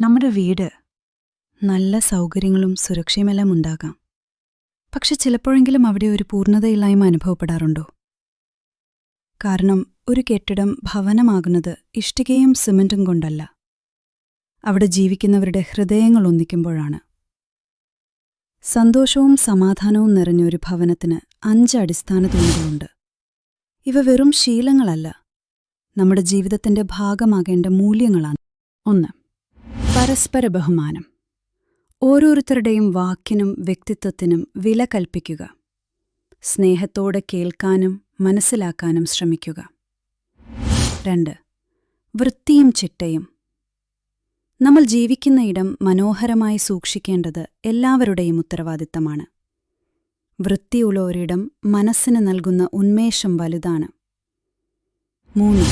നമ്മുടെ വീട് നല്ല സൗകര്യങ്ങളും സുരക്ഷയുമെല്ലാം ഉണ്ടാകാം. പക്ഷെ ചിലപ്പോഴെങ്കിലും അവിടെ ഒരു പൂർണതയില്ലായ്മ അനുഭവപ്പെടാറുണ്ടോ? കാരണം ഒരു കെട്ടിടം ഭവനമാകുന്നത് ഇഷ്ടികയും സിമന്റും കൊണ്ടല്ല. അവിടെ ജീവിക്കുന്നവരുടെ ഹൃദയങ്ങൾ ഒന്നിക്കുമ്പോഴാണ്. സന്തോഷവും സമാധാനവും നിറഞ്ഞ ഒരു ഭവനത്തിന് അഞ്ച് അടിസ്ഥാന തൂണുകളുണ്ട് ഇവ വെറും ശീലങ്ങളല്ല. നമ്മുടെ ജീവിതത്തിന്റെ ഭാഗമാകേണ്ട മൂല്യങ്ങളാണ്. ഒന്ന് പരസ്പര ബഹുമാനം. ഓരോരുത്തരുടെയും വാക്കിനും വ്യക്തിത്വത്തിനും വില കൽപ്പിക്കുക. സ്നേഹത്തോടെ കേൾക്കാനും മനസ്സിലാക്കാനും ശ്രമിക്കുക. രണ്ട്. വൃത്തിയും ചിട്ടയും. നമ്മൾ ജീവിക്കുന്ന ഇടം മനോഹരമായി സൂക്ഷിക്കേണ്ടത് എല്ലാവരുടെയും ഉത്തരവാദിത്തമാണ്. വൃത്തിയുള്ള ഒരിടം മനസ്സിന് നൽകുന്ന ഉന്മേഷം വലുതാണ്. മൂന്ന്.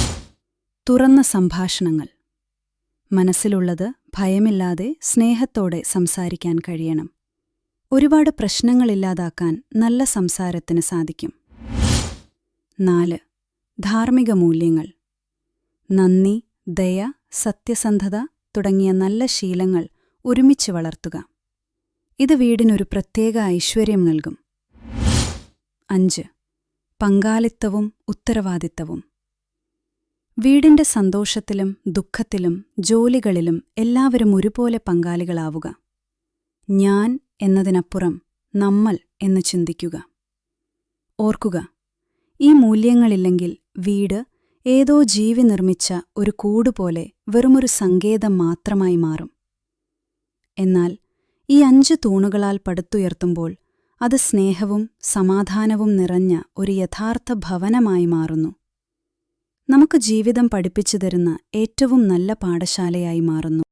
തുറന്ന സംഭാഷണങ്ങൾ. മനസ്സിലുള്ളത് ഭയമില്ലാതെ സ്നേഹത്തോടെ സംസാരിക്കാൻ കഴിയണം. ഒരുപാട് പ്രശ്നങ്ങളില്ലാതാക്കാൻ നല്ല സംസാരത്തിന് സാധിക്കും. നാല്. ധാർമ്മിക മൂല്യങ്ങൾ. നന്ദി ദയ സത്യസന്ധത തുടങ്ങിയ നല്ല ശീലങ്ങൾ ഒരുമിച്ച് വളർത്തുക. ഇത് വീടിനൊരു പ്രത്യേക ഐശ്വര്യം നൽകും. അഞ്ച്. പങ്കാളിത്തവും ഉത്തരവാദിത്തവും. വീടിന്റെ സന്തോഷത്തിലും ദുഃഖത്തിലും ജോലികളിലും എല്ലാവരും ഒരുപോലെ പങ്കാളികളാവുക. ഞാൻ എന്നതിനപ്പുറം നമ്മൾ എന്ന് ചിന്തിക്കുക. ഓർക്കുക ഈ മൂല്യങ്ങളില്ലെങ്കിൽ വീട് ഏതോ ജീവി നിർമ്മിച്ച ഒരു കൂടുപോലെ വെറുമൊരു സങ്കേതം മാത്രമായി മാറും. എന്നാൽ ഈ അഞ്ച് തൂണുകളാൽ പടുത്തുയർത്തുമ്പോൾ അത് സ്നേഹവും സമാധാനവും നിറഞ്ഞ ഒരു യഥാർത്ഥ ഭവനമായി മാറുന്നു. നമുക്ക് ജീവിതം പഠിപ്പിച്ചു തരുന്ന ഏറ്റവും നല്ല പാഠശാലയായി മാറുന്നു.